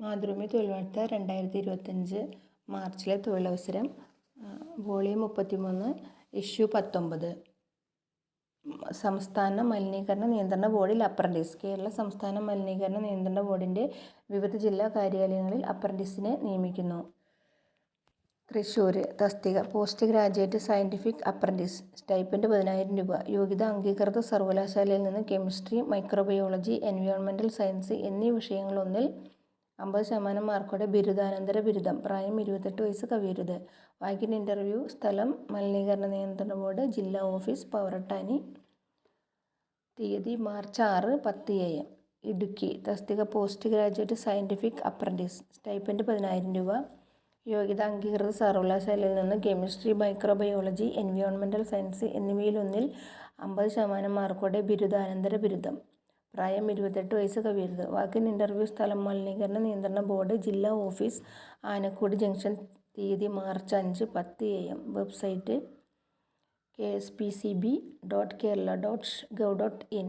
മാതൃഭൂമി തൊഴിൽ വാർത്ത രണ്ടായിരത്തി ഇരുപത്തഞ്ച് മാർച്ചിലെ തൊഴിലവസരം വോളിയം മുപ്പത്തിമൂന്ന് ഇഷ്യൂ പത്തൊമ്പത്. സംസ്ഥാന മലിനീകരണ നിയന്ത്രണ ബോർഡിൽ അപ്രന്റീസ് കേരള സംസ്ഥാന മലിനീകരണ നിയന്ത്രണ ബോർഡിന്റെ വിവിധ ജില്ലാ കാര്യാലയങ്ങളിൽ അപ്രന്റീസിനെ നിയമിക്കുന്നു. തൃശ്ശൂർ തസ്തിക post graduate scientific apprentice stipend പതിനായിരം രൂപ യോഗ്യത അംഗീകൃത സർവകലാശാലയിൽ നിന്ന് കെമിസ്ട്രി മൈക്രോബയോളജി എൻവയോൺമെന്റൽ സയൻസ് എന്നീ വിഷയങ്ങളൊന്നിൽ അമ്പത് ശതമാനം മാർക്കോടെ ബിരുദാനന്തര ബിരുദം. പ്രായം ഇരുപത്തെട്ട് വയസ്സ് കവിയരുത്. വാക്കിൻ ഇന്റർവ്യൂ സ്ഥലം മലിനീകരണ നിയന്ത്രണ ബോർഡ് ജില്ലാ ഓഫീസ് പവറട്ടാനി തീയതി മാർച്ച് ആറ് പത്ത് എ എം. ഇടുക്കി തസ്തിക post graduate scientific apprentice stipend പതിനായിരം രൂപ. യോഗ്യത അംഗീകൃത സർവകലാശാലയിൽ നിന്ന് കെമിസ്ട്രി മൈക്രോബയോളജി എൻവയോൺമെന്റൽ സയൻസ് എന്നിവയിലൊന്നിൽ അമ്പത് ശതമാനം മാർക്കോടെ ബിരുദാനന്തര ബിരുദം. പ്രായം ഇരുപത്തെട്ട് വയസ്സ് കവിയരുത്. വാക്കിൻ ഇന്റർവ്യൂ സ്ഥലം മലിനീകരണ നിയന്ത്രണ ബോർഡ് ജില്ലാ ഓഫീസ് ആനക്കോട് ജംഗ്ഷൻ തീയതി മാർച്ച് അഞ്ച് പത്ത് A M website K S P C B dot Kerala dot gov dot in